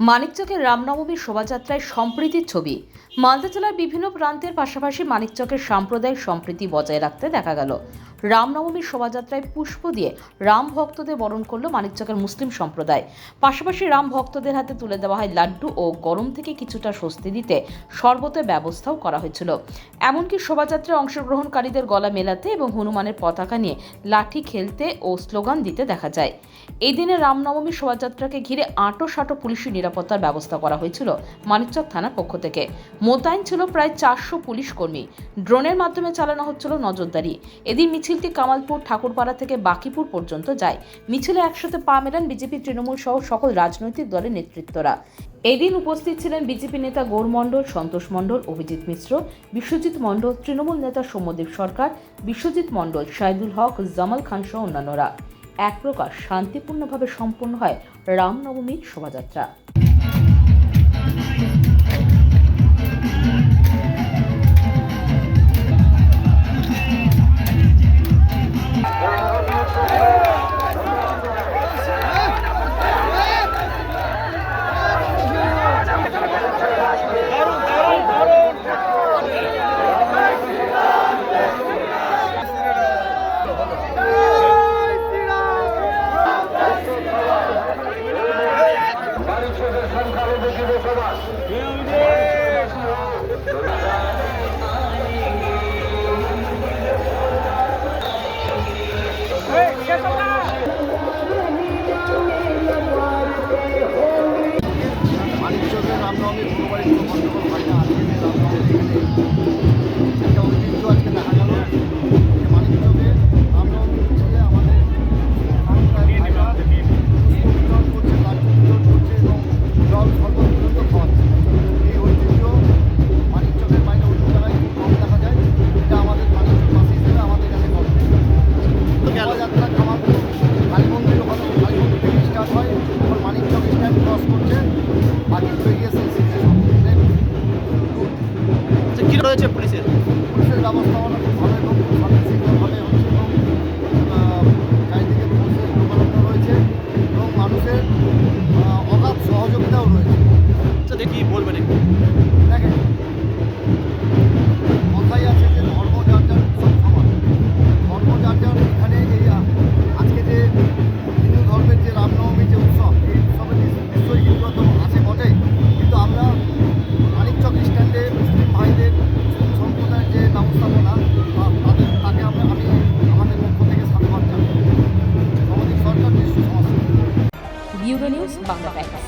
মানিকচকের রামনবমীর শোভাযাত্রায় সম্প্রীতির ছবি। মালদা জেলার বিভিন্ন প্রান্তের পাশাপাশি মানিকচকের সাম্প্রদায়িক সম্প্রীতি বজায় রাখতে দেখা গেল। রামনবমীর শোভাযাত্রায় পুষ্প দিয়ে রাম ভক্তদের বরণ করল মানিকচকের মুসলিম সম্প্রদায়। পাশাপাশি রাম ভক্তদের হাতে তুলে দেওয়া হয় লাড্ডু ও গরম থেকে কিছুটা স্বস্তি দিতে শরবতের ব্যবস্থাও করা হয়েছিল। এমনকি শোভাযাত্রায় অংশগ্রহণকারীদের গলা মেলাতে এবং হনুমানের পতাকা নিয়ে লাঠি খেলতে ও স্লোগান দিতে দেখা যায়। এই দিনে রামনবমী শোভাযাত্রাকে ঘিরে আঁটো সাঁটো পুলিশি নিরাপত্তার ব্যবস্থা করা হয়েছিল মানিকচক থানার পক্ষ থেকে। মোতায়েন ছিল প্রায় চারশো পুলিশ কর্মী। ড্রোনের মাধ্যমে চালানো হচ্ছিল নজরদারি। এদিন মিছিলটি কামালপুর ঠাকুরপাড়া থেকে বাকিপুর পর্যন্ত যায়। মিছিলে একসাথে পা মেলান বিজেপি তৃণমূল সহ সকল রাজনৈতিক দলের নেতৃত্বরা। এদিন উপস্থিত ছিলেন বিজেপি নেতা গৌর মণ্ডল, সন্তোষ মণ্ডল, অভিজিৎ মিশ্র, বিশ্বজিৎ মণ্ডল, তৃণমূল নেতা সৌম্যদেব সরকার, বিশ্বজিৎ মণ্ডল শাহিদুল হক, জামাল খান সহ অন্যান্যরা। এক প্রকার শান্তিপূর্ণভাবে সম্পন্ন হয় রামনবমীর শোভাযাত্রা। মানিকচকের রামনবমী কোনো বাড়ি কোনো গণ্ডগোল হয় না আজকে রামনবমী আচ্ছা দেখি বলবেন একটু? দেখেন কথাই আছে যে ধর্ম যার যার উৎসব সমান। ধর্ম যার যার এখানে এই আজকে যে হিন্দু ধর্মের যে রামনবমী যে উৎসব এই উৎসবে নিশ্চয়ই হিন্দুত্ব আছে বটে কিন্তু আমরা মানিকচক স্ট্যান্ডে মুসলিম ভাইদের মুসলিম সম্প্রদায়ের যে ব্যবস্থাপনা তা- তাদের তাকে আমরা আমি আমাদের পক্ষ থেকে সাধুবাদ জানাই। সামাজিক সরকার বিশ্ব সমাজ ব্যুরো নিউজ বাংলা টাইমস